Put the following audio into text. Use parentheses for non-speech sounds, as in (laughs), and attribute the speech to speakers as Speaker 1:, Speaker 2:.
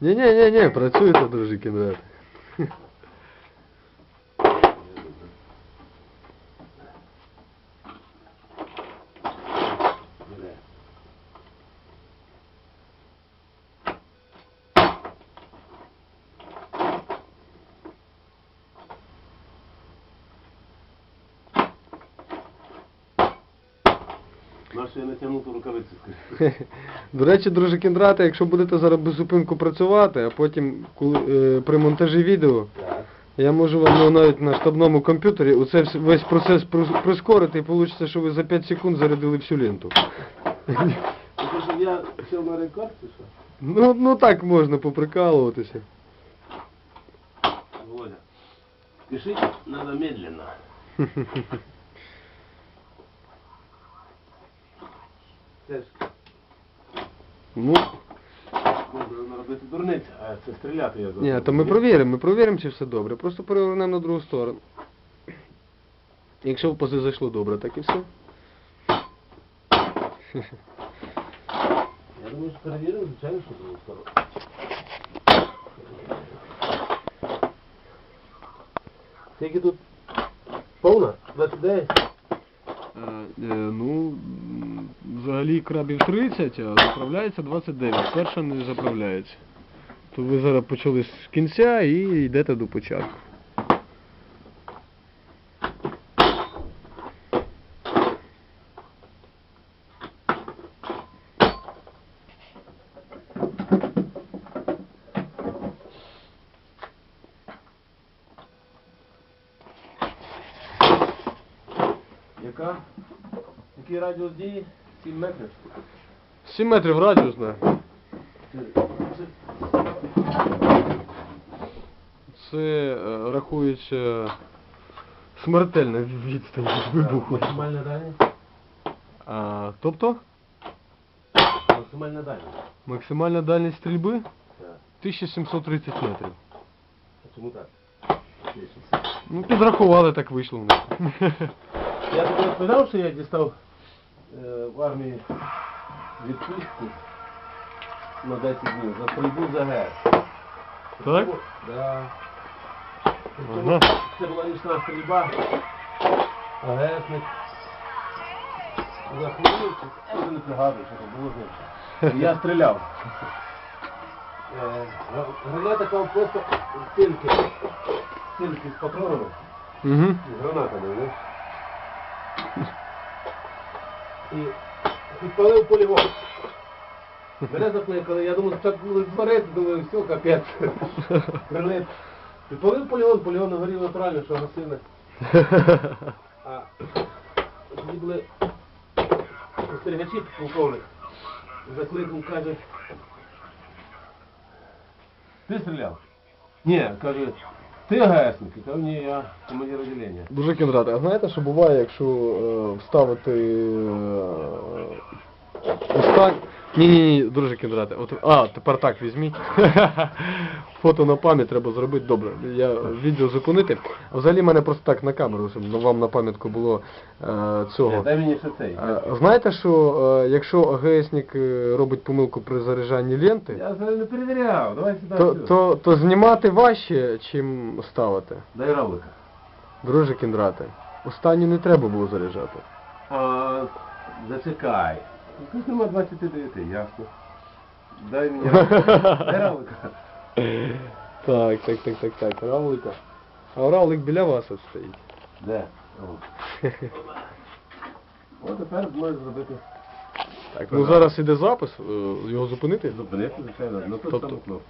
Speaker 1: Не-не-не, працюй это, працюєте, дружики, брат.
Speaker 2: Наше я натягнув ту (laughs)
Speaker 1: До речі, друже Кіндрате, якщо будете зараз без зупинку працювати, а потім коли, е, при монтажі відео,
Speaker 2: Так.
Speaker 1: я можу вам ну, навіть на штабному комп'ютері оце вс- весь процес прис- прискорити і вийде, що ви за 5 секунд зарядили всю ленту. (laughs)
Speaker 2: Ти щоб я сів на рекорд, чи що?
Speaker 1: Ну, ну так можна поприкалуватися.
Speaker 2: Володя, спешить надо медленно. (laughs) Це ж
Speaker 1: Ну,
Speaker 2: можна робити дурниць, а це стріляти я
Speaker 1: ні, то ми провіримо, ми провіримо, чи все добре. Просто перевернемо на другу сторону. Якщо в пози зайшло добре, так і все.
Speaker 2: Я думаю, що перевіримо, звичайно, що другу сторону. Скільки тут? Повна? 29?
Speaker 1: Е, ну, взагалі крабів 30, а заправляється 29. Перша не заправляється. То ви зараз почали з кінця і йдете до початку.
Speaker 2: Яка? Який радіус дії? 7 метрів.
Speaker 1: 7 метрів радіусна.
Speaker 2: Це, це,
Speaker 1: е, рахується смертельна відстань від вибуху.
Speaker 2: максимальна дальність?
Speaker 1: А, тобто
Speaker 2: Максимальна дальність.
Speaker 1: максимальна дальність стрільби
Speaker 2: Так.
Speaker 1: 1730 метрів.
Speaker 2: Чому так?
Speaker 1: Ну, підрахували, так вийшло в них.
Speaker 2: Я тобі розповідав, що я дістав е, в армії відпустку на 10 днів за стрільбу за ГЕС.
Speaker 1: Так?
Speaker 2: Да.
Speaker 1: Ага.
Speaker 2: Це була нічна стрільба, а ГЕСник захворів, я вже не пригадую, що це було з ним. Я стріляв. Е, Граната там просто стільки, стільки з патронами.
Speaker 1: Угу.
Speaker 2: з гранатами, не? І підпалив полігон. Мене закликали, я думав, що були зварити, думаю, все, капець. Прилип. Підпалив полігон, полігон горів натурально, що гасили. А тоді були спостерігачі, полковник. Закликав, каже, ти стріляв? Ні, каже, ти АГСник. Кажу, ні, я командир відділення.
Speaker 1: Дуже кіндрати, а знаєте, що буває, якщо е, вставити е, остань... Ні, ні, ні, друже кіндрати. От, а, тепер так візьміть. (laughs) Фото на пам'ять треба зробити. Добре, я відео зупинити. Взагалі мене просто так на камеру, щоб вам на пам'ятку було е, цього.
Speaker 2: Дай мені ще цей.
Speaker 1: Е, Знаєте, що е, якщо АГСник е, робить помилку при заряджанні ленти,
Speaker 2: Я не перевіряв, давай сюди.
Speaker 1: то, то, то знімати важче, чим ставити.
Speaker 2: Дай равлика.
Speaker 1: Друже кіндрати. Останню не треба було заряджати.
Speaker 2: А, зачекай. Тут нема 29, ясно. Дай мені (laughs) равлика.
Speaker 1: Так, так, так, так, так, равлика. А равлик біля вас от стоїть.
Speaker 2: Де? О. От тепер можеш зробити.
Speaker 1: Так, ну зараз іде запис, е, його зупинити.
Speaker 2: Зупинити, звичайно. Ну тут
Speaker 1: Тобто-
Speaker 2: там кнопку.